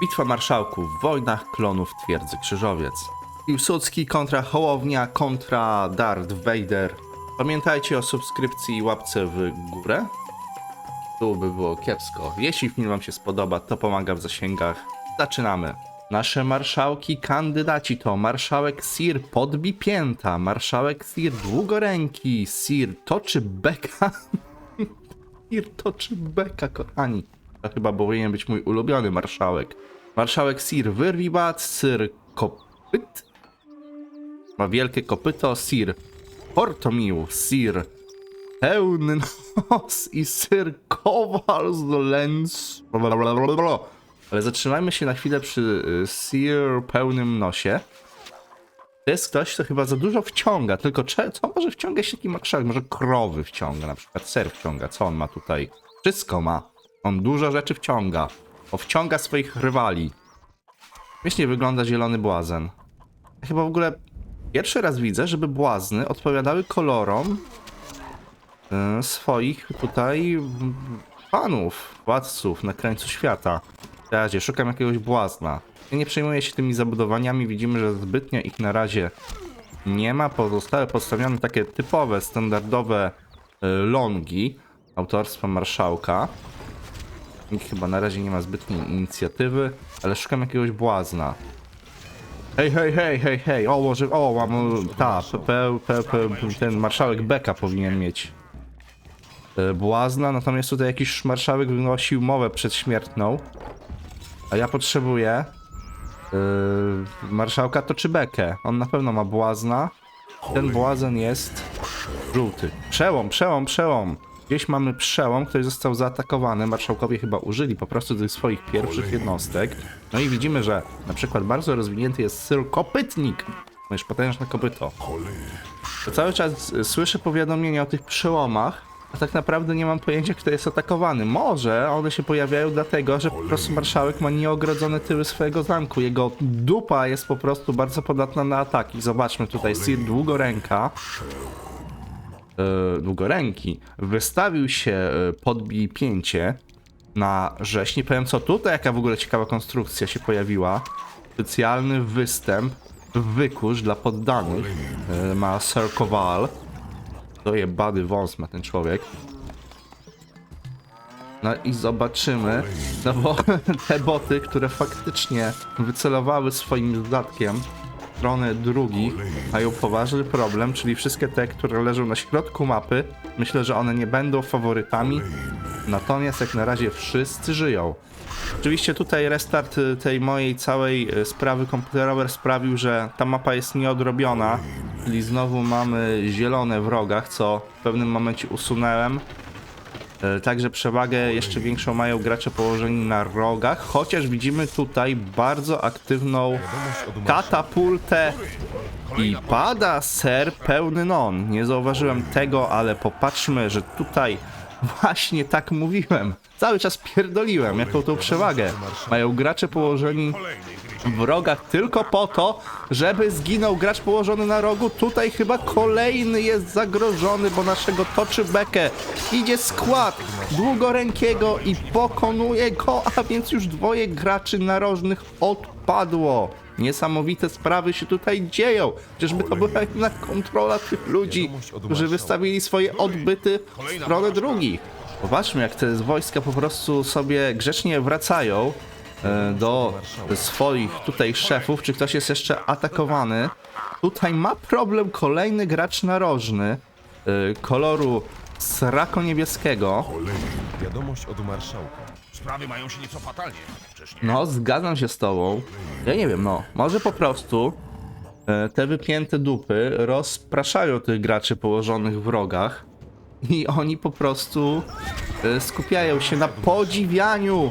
Bitwa marszałków wojnach klonów twierdzy Krzyżowiec. Piłsudski kontra Hołownia kontra Darth Vader. Pamiętajcie o subskrypcji i łapce w górę. Tu by było kiepsko. Jeśli film wam się spodoba, to pomaga w zasięgach. Zaczynamy. Nasze marszałki kandydaci to marszałek Sir Podbi Pięta, marszałek Sir Długoręki, Sir Toczy Beka. Sir Toczy Beka, kochani. To chyba powinien być mój ulubiony marszałek. Marszałek Sir Wyrwibat, Sir Kopyt. Ma wielkie kopyto, Sir Portomił, Sir Pełny nos i Sir Kowal Lens. Ale zatrzymajmy się na chwilę przy y, Sir Pełnym Nosie. To jest ktoś, kto chyba za dużo wciąga, tylko co może wciągać taki marszałek? Może krowy wciąga, na przykład ser wciąga. Co on ma tutaj? Wszystko ma. On dużo rzeczy wciąga. O, wciąga swoich rywali. Śmiesznie wygląda zielony błazen. Chyba w ogóle pierwszy raz widzę, żeby błazny odpowiadały kolorom e, swoich tutaj panów, władców na krańcu świata. W razie szukam jakiegoś błazna. Ja nie przejmuję się tymi zabudowaniami, widzimy, że zbytnio ich na razie nie ma. Pozostałe postawione takie typowe, standardowe e, longi autorstwa marszałka. Nikt chyba na razie nie ma zbytniej inicjatywy, ale szukam jakiegoś błazna. Hej, hej, hej, hej, hej, o, może, o, mam, ta, ten marszałek Beka powinien mieć e, błazna, natomiast tutaj jakiś marszałek wynosił mowę przedśmiertną, a ja potrzebuję yy, marszałka Toczybekę. On na pewno ma błazna. Ten błazen jest żółty. Przełom, przełom, przełom. Gdzieś mamy przełom, który został zaatakowany. Marszałkowie chyba użyli po prostu tych swoich pierwszych jednostek. No i widzimy, że na przykład bardzo rozwinięty jest Syr Kopytnik. No już potężne kopyto. To cały czas y, słyszę powiadomienia o tych przełomach, a tak naprawdę nie mam pojęcia, kto jest atakowany. Może one się pojawiają dlatego, że po prostu marszałek ma nieogrodzone tyły swojego zamku. Jego dupa jest po prostu bardzo podatna na ataki. Zobaczmy tutaj, Sir Długoręka. E, Długoręki wystawił się e, podbij pięcie na rzeź. Nie powiem co tutaj, jaka w ogóle ciekawa konstrukcja się pojawiła. Specjalny występ, wykurz dla poddanych. E, Ma Sir Kowal. To je bady wąs ma ten człowiek. No i zobaczymy, no bo te boty, które faktycznie wycelowały swoim zdatkiem w stronę drugich, mają poważny problem, czyli wszystkie te, które leżą na środku mapy, myślę, że one nie będą faworytami, natomiast jak na razie wszyscy żyją. Oczywiście tutaj restart y, tej mojej całej y, sprawy komputerowej sprawił, że ta mapa jest nieodrobiona, czyli znowu mamy zielone w rogach, co w pewnym momencie usunąłem. E, Także przewagę jeszcze większą mają gracze położeni na rogach, chociaż widzimy tutaj bardzo aktywną katapultę i pada ser pełny non. Nie zauważyłem tego, ale popatrzmy, że tutaj właśnie tak mówiłem. Cały czas pierdoliłem, jaką tą przewagę mają gracze położeni w rogach tylko po to, żeby zginął gracz położony na rogu. Tutaj chyba kolejny jest zagrożony, bo naszego toczy bekę. Idzie skład długorękiego i pokonuje go, a więc już dwoje graczy narożnych odpadło. Niesamowite sprawy się tutaj dzieją. Czyżby to była jednak kontrola tych ludzi, którzy wystawili swoje odbyty w stronę drugich. Popatrzmy, jak te wojska po prostu sobie grzecznie wracają do swoich tutaj szefów, czy ktoś jest jeszcze atakowany. Tutaj ma problem kolejny gracz narożny e, koloru srako-niebieskiego. Wiadomość od marszałka. Sprawy mają się nieco fatalnie. No, zgadzam się z tobą. Ja nie wiem, no, może po prostu e, te wypięte dupy rozpraszają tych graczy położonych w rogach i oni po prostu e, skupiają się na podziwianiu.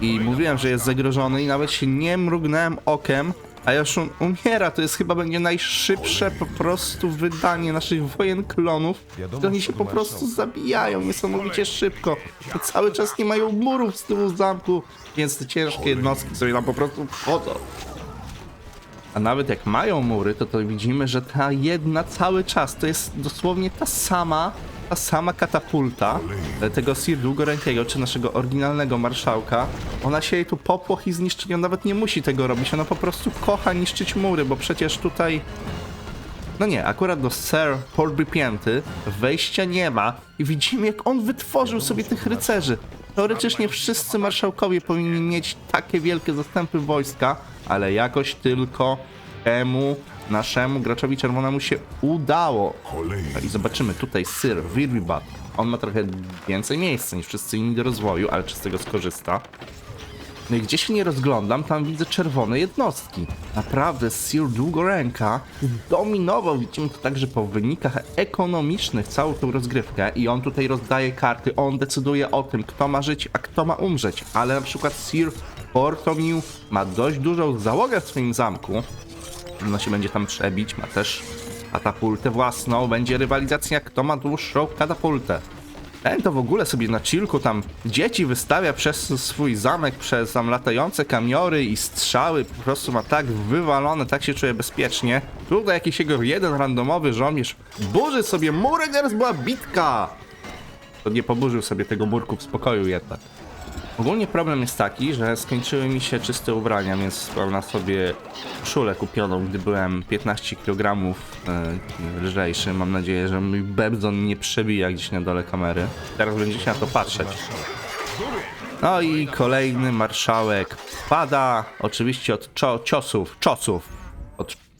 I mówiłem, że jest zagrożony i nawet się nie mrugnąłem okiem, a już on umiera. To jest chyba będzie najszybsze po prostu wydanie naszych wojen klonów. Wiadomość gdzie Oni się po prostu zabijają niesamowicie szybko. I cały czas nie mają murów z tyłu zamku, więc te ciężkie jednostki sobie tam po prostu wchodzą. A nawet jak mają mury, to to widzimy, że ta jedna cały czas to jest dosłownie ta sama ta sama katapulta e, tego Sir Długorękiego, czy naszego oryginalnego marszałka, ona się jej tu popłoch i zniszczy, on nawet nie musi tego robić, ona po prostu kocha niszczyć mury, bo przecież tutaj no nie, akurat do Sir podrypięty wejścia nie ma i widzimy jak on wytworzył sobie tych rycerzy. Teoretycznie wszyscy marszałkowie powinni mieć takie wielkie zastępy wojska, ale jakoś tylko temu naszemu graczowi czerwonemu się udało. I zobaczymy tutaj Sir Wirbibat. On ma trochę więcej miejsca niż wszyscy inni do rozwoju, ale czy z tego skorzysta? No i gdzie się nie rozglądam, tam widzę czerwone jednostki. Naprawdę, Sir Długoręka dominował, widzimy to także po wynikach ekonomicznych całą tą rozgrywkę i on tutaj rozdaje karty, on decyduje o tym, kto ma żyć, a kto ma umrzeć. Ale na przykład Sir Portomiu ma dość dużą załogę w swoim zamku. No się będzie tam przebić, ma też katapultę własną, będzie rywalizacja, kto ma dłuższą katapultę. Ten to w ogóle sobie na chillku tam dzieci wystawia przez swój zamek, przez tam latające kamiory i strzały, po prostu ma tak wywalone, tak się czuje bezpiecznie. Tutaj jakiś jego jeden randomowy żołnierz burzy sobie murek, teraz była bitka! To nie poburzył sobie tego murku w spokoju jednak. Ogólnie problem jest taki, że skończyły mi się czyste ubrania, więc mam na sobie szulę kupioną, gdy byłem 15 kg e, lżejszy. Mam nadzieję, że mój bebzon nie przebija gdzieś na dole kamery. Teraz będziecie na to patrzeć. No i kolejny marszałek pada, oczywiście od czo- ciosów, czosów,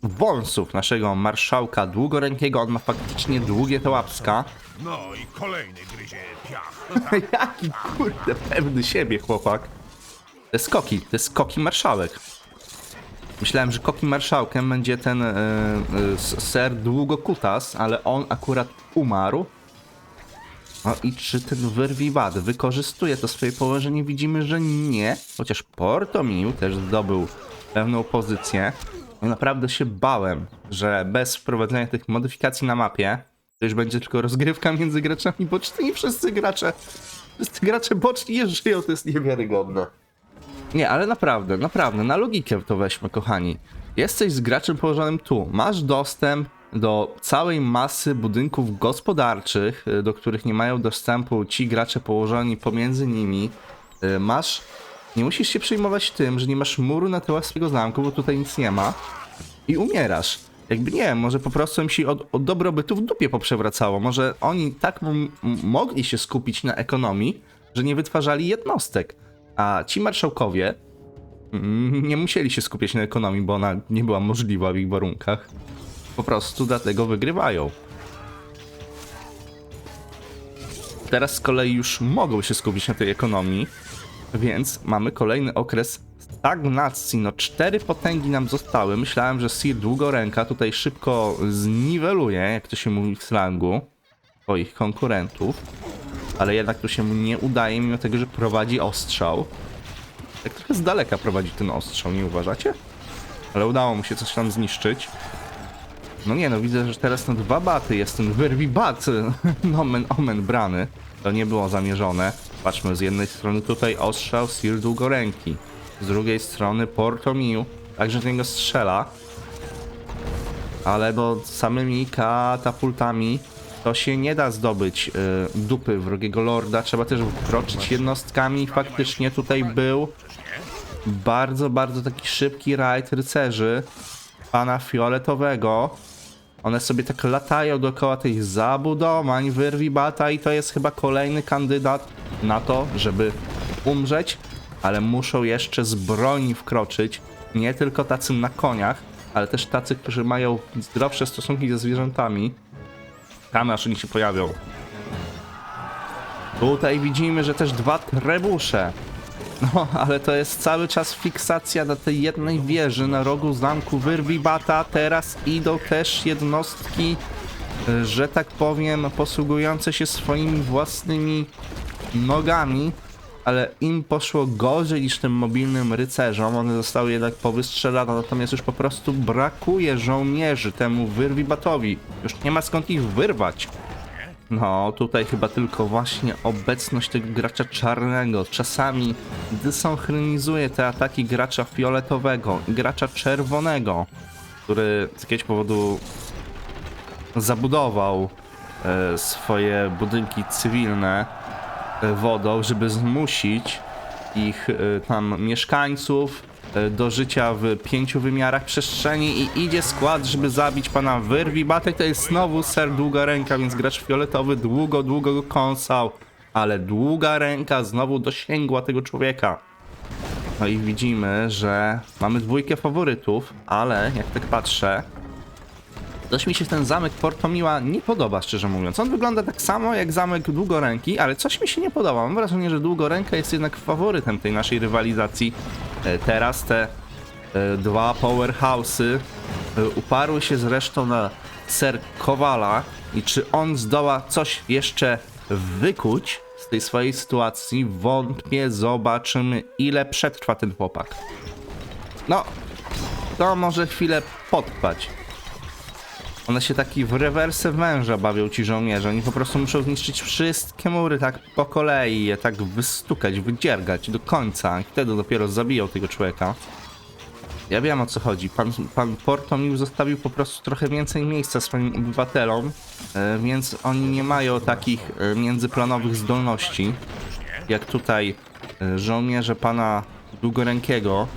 wąsów naszego marszałka długorękiego. On ma faktycznie długie te łapska. No i kolejny gryzie piach. Jaki kurde pewny siebie chłopak. To jest Koki, to jest Koki Marszałek. Myślałem, że Koki Marszałkiem będzie ten e, e, ser Długokutas, ale on akurat umarł. No i czy ten Wyrwiwad wykorzystuje to swoje położenie? Widzimy, że nie. Chociaż Portomił też zdobył pewną pozycję. Naprawdę się bałem, że bez wprowadzenia tych modyfikacji na mapie to już będzie tylko rozgrywka między graczami bocznymi. Wszyscy gracze, wszyscy gracze boczni żyją, to jest niewiarygodne. Nie, ale naprawdę, naprawdę, na logikę to weźmy, kochani. Jesteś z graczem położonym tu. Masz dostęp do całej masy budynków gospodarczych, y, do których nie mają dostępu ci gracze położeni pomiędzy nimi. Y, Masz. Nie musisz się przejmować tym, że nie masz muru na tyłach swojego zamku, bo tutaj nic nie ma. I umierasz. Jakby nie może po prostu im się od, od dobrobytu w dupie poprzewracało. Może oni tak mogli się skupić na ekonomii, że nie wytwarzali jednostek. A ci marszałkowie mm, nie musieli się skupiać na ekonomii, bo ona nie była możliwa w ich warunkach. Po prostu dlatego wygrywają. Teraz z kolei już mogą się skupić na tej ekonomii, więc mamy kolejny okres stagnacji. No cztery potęgi nam zostały. Myślałem, że Sir Długoręka tutaj szybko zniweluje, jak to się mówi w slangu, swoich konkurentów. Ale jednak to się mu nie udaje, mimo tego, że prowadzi ostrzał. Tak trochę z daleka prowadzi ten ostrzał, nie uważacie? Ale udało mu się coś tam zniszczyć. No nie, no widzę, że teraz na dwa baty jest ten wyrwi bat. Nomen omen brany. To nie było zamierzone. Patrzmy, z jednej strony tutaj ostrzał Sir Długoręki. Z drugiej strony Portomiu. Także z niego strzela. Ale no samymi katapultami to się nie da zdobyć y, dupy wrogiego lorda. Trzeba też wkroczyć jednostkami. Faktycznie tutaj był bardzo, bardzo taki szybki rajd rycerzy pana fioletowego. One sobie tak latają dookoła tych zabudowań, wyrwi bata i to jest chyba kolejny kandydat na to, żeby umrzeć, ale muszą jeszcze z broni wkroczyć. Nie tylko tacy na koniach, ale też tacy, którzy mają zdrowsze stosunki ze zwierzętami. Tam aż oni się pojawią. Tutaj widzimy, że też dwa trebusze. No, ale to jest cały czas fiksacja na tej jednej wieży na rogu zamku Wyrwibata. Teraz idą też jednostki, y, że tak powiem, posługujące się swoimi własnymi nogami, ale im poszło gorzej niż tym mobilnym rycerzom. One zostały jednak powystrzelane, natomiast już po prostu brakuje żołnierzy temu Wyrwibatowi. Już nie ma skąd ich wyrwać. No, tutaj chyba tylko właśnie obecność tego gracza czarnego czasami desynchronizuje te ataki gracza fioletowego, gracza czerwonego, który z jakiegoś powodu zabudował e, swoje budynki cywilne wodą, żeby zmusić ich e, tam mieszkańców e, do życia w pięciu wymiarach przestrzeni i idzie skład, żeby zabić pana Wyrwi. Batek to jest znowu ser długa ręka, więc gracz fioletowy długo, długo go kąsał, ale długa ręka znowu dosięgła tego człowieka. No i widzimy, że mamy dwójkę faworytów, ale jak tak patrzę, Dość mi się ten zamek Portomiła nie podoba, szczerze mówiąc. On wygląda tak samo jak zamek Długoręki, ale coś mi się nie podoba. Mam wrażenie, że Długoręka jest jednak faworytem tej naszej rywalizacji. E, Teraz te e, dwa powerhouse'y e, uparły się zresztą na ser Kowala i czy on zdoła coś jeszcze wykuć z tej swojej sytuacji? Wątpię, zobaczymy ile przetrwa ten chłopak. No, to może chwilę potrwać. One się taki w rewersę węża bawią ci żołnierze. Oni po prostu muszą zniszczyć wszystkie mury tak po kolei, je tak wystukać, wydziergać do końca. I wtedy dopiero zabiją tego człowieka. Ja wiem o co chodzi. Pan, pan Portom już zostawił po prostu trochę więcej miejsca swoim obywatelom, e, więc oni nie mają takich e, międzyplanowych zdolności, jak tutaj e, żołnierze pana Długorękiego,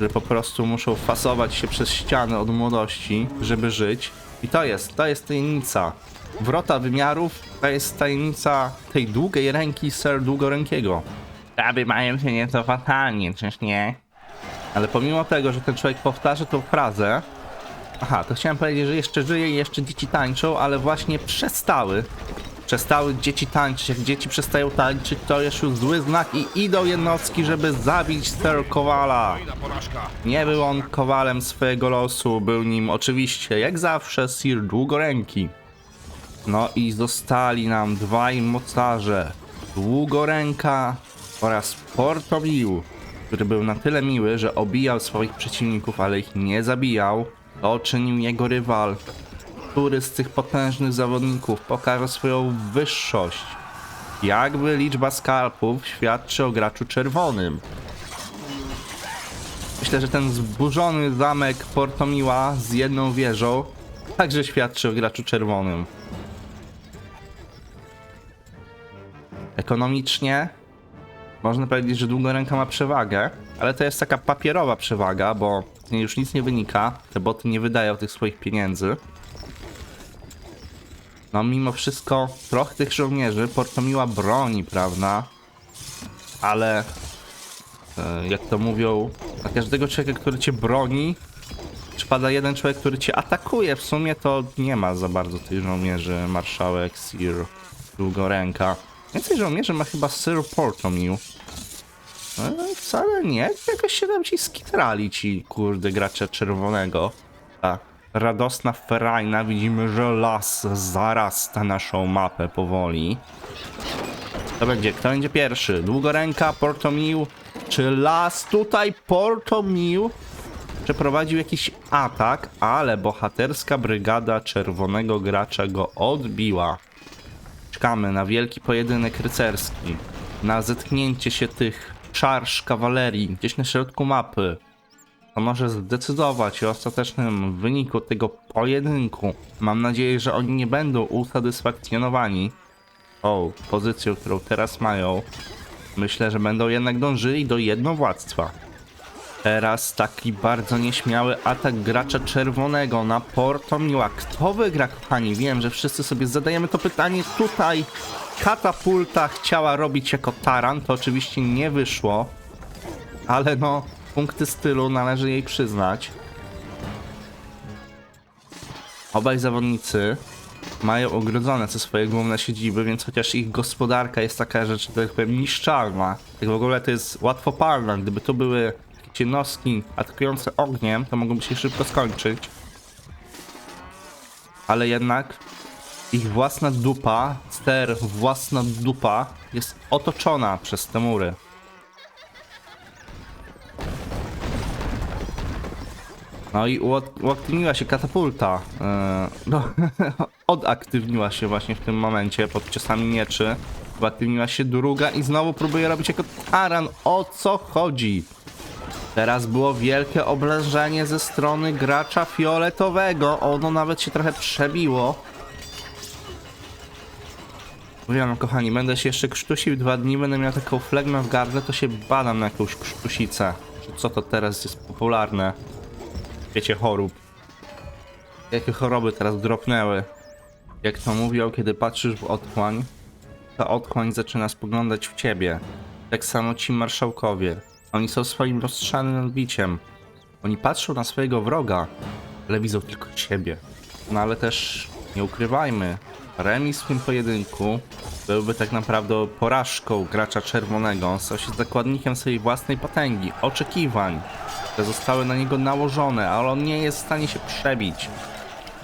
że po prostu muszą fasować się przez ściany od młodości, żeby żyć. I to jest, to jest tajemnica. Wrota wymiarów to jest tajemnica tej długiej ręki Sir Długorękiego. Aby mają się nieco fatalnie, czyż nie? Ale pomimo tego, że ten człowiek powtarza tą frazę, Aha, to chciałem powiedzieć, że jeszcze żyje i jeszcze dzieci tańczą, ale właśnie przestały. Przestały dzieci tańczyć. Jak dzieci przestają tańczyć, to jest już zły znak i idą jednostki, żeby zabić Sir Kowala. Nie był on kowalem swojego losu, był nim oczywiście, jak zawsze, Sir Długoręki. No i zostali nam dwaj mocarze, Długoręka oraz Portomił, który był na tyle miły, że obijał swoich przeciwników, ale ich nie zabijał. To czynił jego rywal, który z tych potężnych zawodników pokaże swoją wyższość. Jakby liczba skarpów świadczy o graczu czerwonym. Myślę, że ten zburzony zamek Portomiła z jedną wieżą także świadczy o graczu czerwonym. Ekonomicznie można powiedzieć, że Długoręka ma przewagę, ale to jest taka papierowa przewaga, bo już nic nie wynika. Te boty nie wydają tych swoich pieniędzy. No mimo wszystko trochę tych żołnierzy Portomiła broni, prawda? Ale e, jak to mówią, na każdego człowieka, który cię broni, przypada jeden człowiek, który cię atakuje. W sumie to nie ma za bardzo tych żołnierzy, marszałek, Sir, długoręka. Więcej żołnierzy ma chyba Sir Portomił. No, wcale nie, jakoś się tam ci skitrali ci, kurde, gracze czerwonego. Ta radosna ferajna, widzimy, że las zarasta naszą mapę powoli. To będzie, kto będzie pierwszy? Długoręka, Portomił, czy las tutaj Portomił przeprowadził jakiś atak, ale bohaterska brygada czerwonego gracza go odbiła. Czekamy na wielki pojedynek rycerski, na zetknięcie się tych szarż kawalerii gdzieś na środku mapy. To może zdecydować o ostatecznym wyniku tego pojedynku. Mam nadzieję, że oni nie będą usatysfakcjonowani tą pozycją, którą teraz mają. Myślę, że będą jednak dążyli do jednowładztwa. Teraz taki bardzo nieśmiały atak gracza czerwonego na Portomiła. Kto wygra, kochani? Wiem, że wszyscy sobie zadajemy to pytanie tutaj. Katapulta chciała robić jako taran, to oczywiście nie wyszło. Ale no, punkty stylu należy jej przyznać. Obaj zawodnicy mają ogrodzone te swoje główne siedziby, więc chociaż ich gospodarka jest taka, że tak powiem, niszczalna, tak w ogóle to jest łatwopalna. Gdyby to były takie jednostki atakujące ogniem, to mogłoby się szybko skończyć. Ale jednak ich własna dupa, ster własna dupa jest otoczona przez te mury. No i uak- uaktywniła się katapulta. Eee, no, odaktywniła się właśnie w tym momencie pod ciosami mieczy. Uaktywniła się druga i znowu próbuje robić jako taran. O co chodzi? Teraz było wielkie oblężenie ze strony gracza fioletowego. Ono nawet się trochę przebiło. Mówiłem, kochani, będę się jeszcze krztusił dwa dni, będę miał taką flegmę w gardle, to się badam na jakąś krztusicę. Co to teraz jest popularne? Wiecie, chorób. Jakie choroby teraz dropnęły? Jak to mówią, kiedy patrzysz w otchłań, ta otchłań zaczyna spoglądać w ciebie. Tak samo ci marszałkowie. Oni są swoim roztrzanym odbiciem. Oni patrzą na swojego wroga, ale widzą tylko siebie. No ale też nie ukrywajmy, remis w tym pojedynku byłby tak naprawdę porażką gracza czerwonego. On stał się zakładnikiem swojej własnej potęgi, oczekiwań, które zostały na niego nałożone, ale on nie jest w stanie się przebić.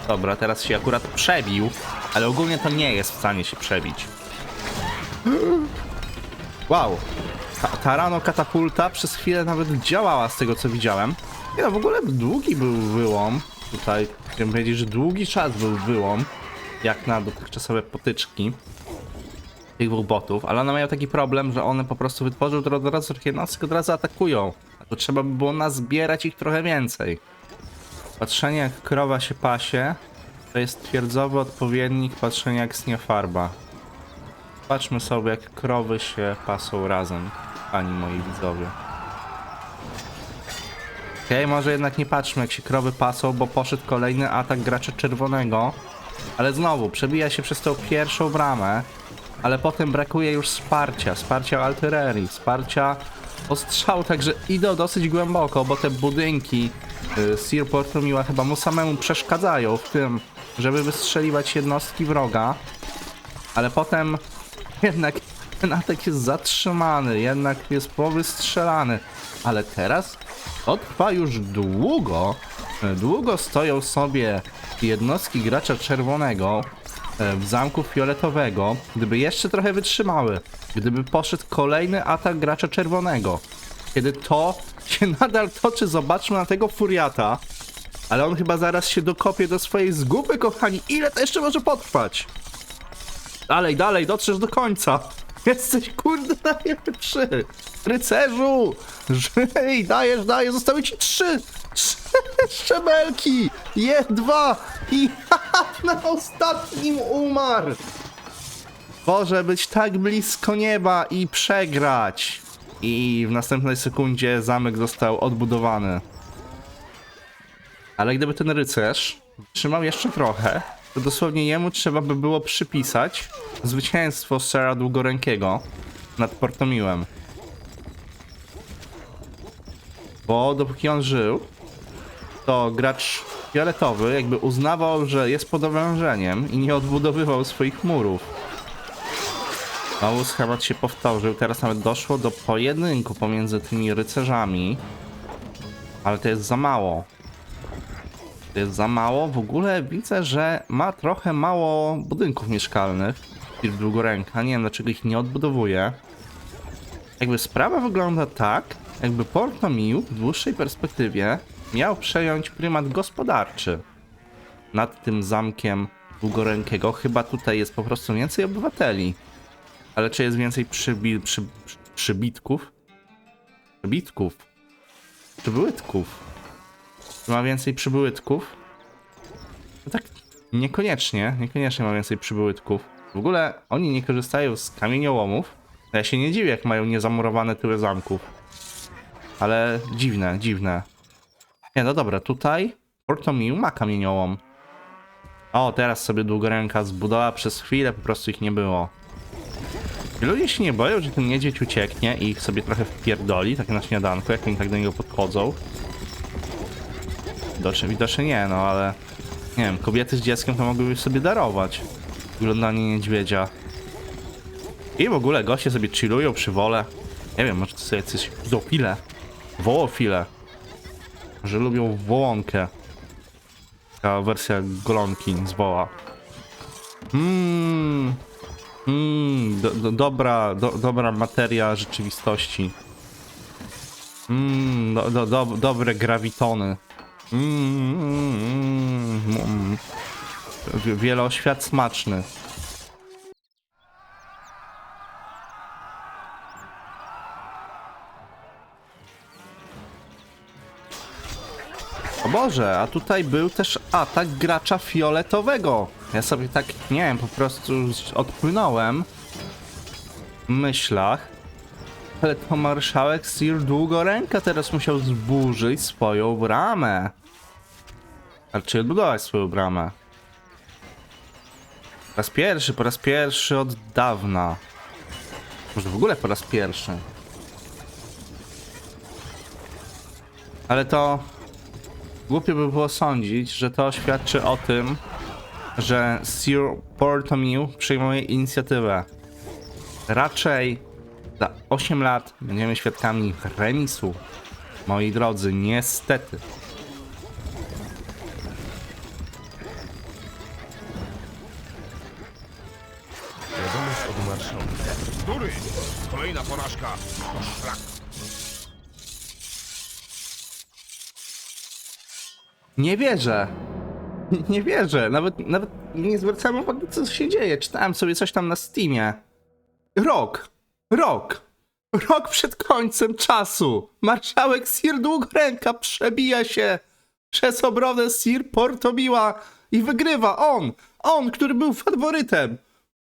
Dobra, teraz się akurat przebił, ale ogólnie to nie jest w stanie się przebić. Wow. Ta, ta rano katapulta przez chwilę nawet działała z tego co widziałem. Nie no, w ogóle długi był wyłom. Tutaj chciałem powiedzieć, że długi czas był wyłom. Jak na dotychczasowe potyczki tych dwóch botów, ale one mają taki problem, że one po prostu wytworzą to od razu jednostki, od razu atakują. A to trzeba by było nazbierać ich trochę więcej. Patrzenie jak krowa się pasie to jest twierdzowy odpowiednik patrzenia jak snie farba. Patrzmy sobie, jak krowy się pasą razem, ani moi widzowie. Okej, może jednak nie patrzmy, jak się krowy pasą, bo poszedł kolejny atak gracza czerwonego. Ale znowu, przebija się przez tą pierwszą bramę, ale potem brakuje już wsparcia, wsparcia artylerii, wsparcia ostrzału, także idą dosyć głęboko, bo te budynki y, Sir chyba mu samemu przeszkadzają w tym, żeby wystrzeliwać jednostki wroga, ale potem jednak ten atak jest zatrzymany, jednak jest powystrzelany. Ale teraz to trwa już długo. Długo stoją sobie jednostki gracza czerwonego w zamku fioletowego. Gdyby jeszcze trochę wytrzymały, gdyby poszedł kolejny atak gracza czerwonego, kiedy to się nadal toczy, zobaczmy na tego furiata. Ale on chyba zaraz się dokopie do swojej zguby, kochani. Ile to jeszcze może potrwać? Dalej, dalej, dotrzesz do końca. Jesteś kurde najlepszy. Rycerzu! Żyj, dajesz, dajesz, zostały ci trzy! Szczebelki! Je, dwa! I na ostatnim umarł! Boże, być tak blisko nieba i przegrać! I w następnej sekundzie zamek został odbudowany. Ale gdyby ten rycerz trzymał jeszcze trochę, to dosłownie jemu trzeba by było przypisać zwycięstwo Sera Długorękiego nad Portomiłem. Bo dopóki on żył, to gracz fioletowy jakby uznawał, że jest pod oblężeniem i nie odbudowywał swoich murów. Znowu schemat się powtórzył, teraz nawet doszło do pojedynku pomiędzy tymi rycerzami. Ale to jest za mało. To jest za mało. W ogóle widzę, że ma trochę mało budynków mieszkalnych. Filip Długoręka. Nie wiem dlaczego ich nie odbudowuje. Jakby sprawa wygląda tak, jakby Portomił w dłuższej perspektywie miał przejąć prymat gospodarczy nad tym zamkiem Długorękiego. Chyba tutaj jest po prostu więcej obywateli. Ale czy jest więcej przybi przy przy przybitków? Przybitków? Przybytków? Czy ma więcej przybytków? No tak, niekoniecznie, niekoniecznie ma więcej przybytków. W ogóle oni nie korzystają z kamieniołomów. Ja się nie dziwię, jak mają niezamurowane tyły zamków. Ale dziwne, dziwne. Nie, no dobra, tutaj Portomiu ma kamieniołom. O, teraz sobie długoręka zbudowała przez chwilę, po prostu ich nie było. I ludzie się nie boją, że ten niedźwiedź ucieknie i ich sobie trochę wpierdoli, tak na śniadanku, jak oni tak do niego podchodzą. Widocznie, widocznie nie, no ale... Nie wiem, kobiety z dzieckiem to mogłyby sobie darować. Wyglądanie niedźwiedzia. I w ogóle goście sobie chillują przy wole. Nie wiem, może to sobie coś zopile. Wołofile. Że lubią wołonkę. Taka wersja golonki z woła. Mmm. Mmm, do, do, dobra, do, dobra materia rzeczywistości. Mmm, do, do, do, dobre grawitony. Mmm, mm, mm, mm. Smaczny. Boże, a tutaj był też atak gracza fioletowego. Ja sobie tak, nie wiem, po prostu odpłynąłem w myślach, ale to marszałek Sir Długoręka teraz musiał zburzyć swoją bramę. Znaczy odbudować swoją bramę. Po raz pierwszy, po raz pierwszy od dawna. Może w ogóle po raz pierwszy. Ale to głupio by było sądzić, że to świadczy o tym, że Sir Portomew przejmuje inicjatywę. Raczej za 8 lat będziemy świadkami remisu. Moi drodzy, niestety. Wiadomość od marszałka. Dury! Kolejna porażka. Szlak. Nie wierzę. Nie wierzę. Nawet, nawet nie zwracałem uwagi, co się dzieje. Czytałem sobie coś tam na Steamie. Rok. Rok. Rok przed końcem czasu. Marszałek Sir Długoręka przebija się przez obronę Sir Portobiła i wygrywa. On. On, który był faworytem.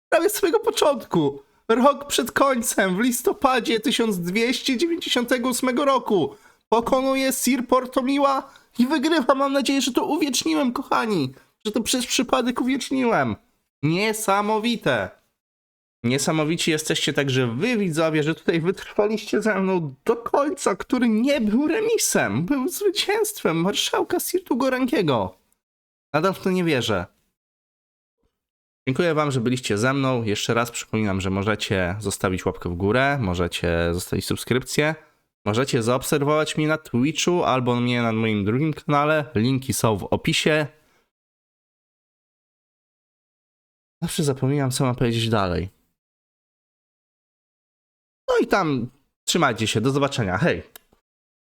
Prawie z samego początku. Rok przed końcem, w listopadzie 1298 roku, pokonuje Sir Portomiła i wygrywa. Mam nadzieję, że to uwieczniłem, kochani. Że to przez przypadek uwieczniłem. Niesamowite. Niesamowici jesteście także wy, widzowie, że tutaj wytrwaliście ze mną do końca, który nie był remisem, był zwycięstwem marszałka Sirtu Gorankiego. Nadal w to nie wierzę. Dziękuję Wam, że byliście ze mną. Jeszcze raz przypominam, że możecie zostawić łapkę w górę, możecie zostawić subskrypcję, możecie zaobserwować mnie na Twitchu albo mnie na moim drugim kanale. Linki są w opisie. Zawsze zapominam, co mam powiedzieć dalej. No i tam trzymajcie się, do zobaczenia. Hej!